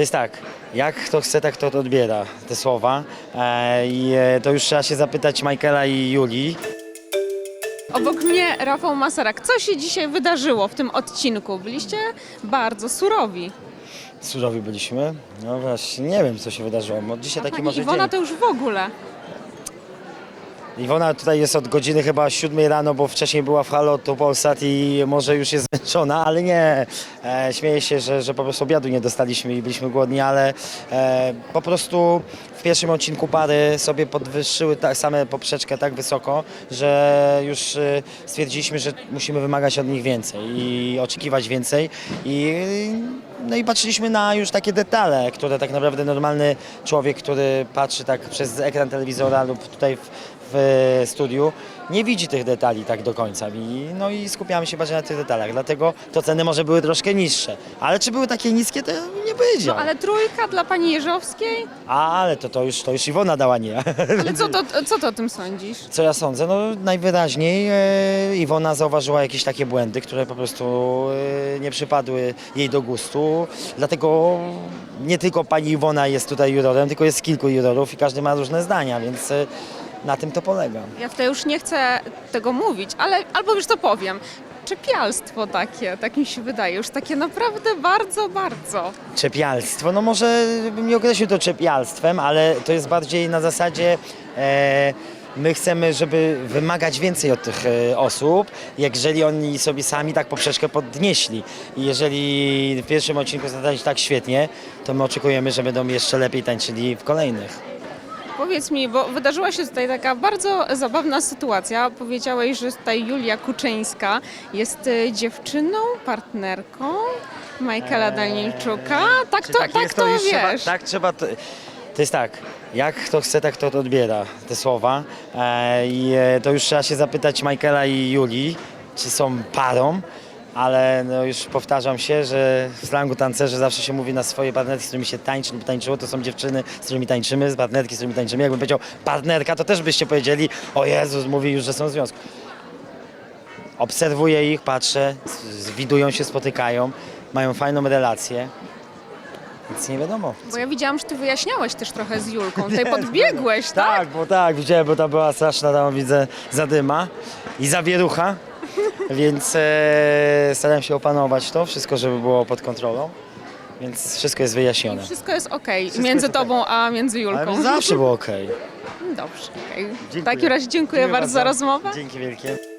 To jest tak, jak kto chce, tak to odbiera te słowa. E, I e, to już trzeba się zapytać Michaela i Julii. Obok mnie Rafał Masarak. Co się dzisiaj wydarzyło w tym odcinku? Byliście bardzo surowi. Surowi byliśmy. No właśnie, nie wiem co się wydarzyło. Mo- Dzisiaj taki Pani może Iwona dzień. to już w ogóle. Iwona tutaj jest od godziny chyba 7 rano, bo wcześniej była w Halo to Polsat i może już jest zmęczona, ale nie. E, śmieję się, że, że po prostu obiadu nie dostaliśmy i byliśmy głodni, ale e, po prostu w pierwszym odcinku pary sobie podwyższyły tak, same poprzeczkę tak wysoko, że już e, stwierdziliśmy, że musimy wymagać od nich więcej i oczekiwać więcej. I, no i patrzyliśmy na już takie detale, które tak naprawdę normalny człowiek, który patrzy tak przez ekran telewizora lub tutaj w, w studiu, nie widzi tych detali tak do końca. I, no i skupiamy się bardziej na tych detalach, dlatego to ceny może były troszkę niższe. Ale czy były takie niskie, to nie powiedział. Ale trójka dla pani Jeżowskiej? Ale to, to, już, to już Iwona dała nie. Ale co to, co to o tym sądzisz? Co ja sądzę? No najwyraźniej e, Iwona zauważyła jakieś takie błędy, które po prostu e, nie przypadły jej do gustu. Dlatego nie tylko pani Iwona jest tutaj jurorem, tylko jest kilku jurorów i każdy ma różne zdania, więc e, na tym to polega. Ja w tej już nie chcę tego mówić, ale albo już to powiem. Czepialstwo takie, tak mi się wydaje, już takie naprawdę bardzo, bardzo. Czepialstwo, no może bym nie określił to czepialstwem, ale to jest bardziej na zasadzie e, my chcemy, żeby wymagać więcej od tych e, osób, jeżeli oni sobie sami tak poprzeczkę podnieśli. I jeżeli w pierwszym odcinku zatańczyli tak świetnie, to my oczekujemy, że będą jeszcze lepiej tańczyli w kolejnych. Powiedz mi, bo wydarzyła się tutaj taka bardzo zabawna sytuacja. Powiedziałeś, że tutaj Julia Kuczyńska jest y, dziewczyną, partnerką Michaela Danielczuka. Tak to, tak tak to, już trzeba, wiesz. tak trzeba. To, jest tak, jak kto chce, tak to odbiera te słowa. E, I e, to już trzeba się zapytać Michaela i Julii, czy są parą. Ale no już powtarzam się, że w slangu tancerzy zawsze się mówi na swoje partnerki, z którymi się tańczy lub tańczyło, to są dziewczyny, z którymi tańczymy, z partnerki, z którymi tańczymy. Jakbym powiedział partnerka, to też byście powiedzieli, o Jezus, mówi już, że są w związku. Obserwuję ich, patrzę, widują się, spotykają, mają fajną relację. Nic nie wiadomo. Bo ja widziałam, że ty wyjaśniałeś też trochę z Julką. Tutaj podbiegłeś, tak? Tak, bo tak, widziałem, bo tam była straszna, tam widzę, zadyma i zawierucha, więc e, starałem się opanować to wszystko, żeby było pod kontrolą, więc wszystko jest wyjaśnione. Wszystko jest ok Wszystko między jest okej. tobą a między Julką. Zawsze było okej. Dobrze, okej. W Dziękuję. takim razie dziękuję, bardzo za rozmowę. Dzięki wielkie.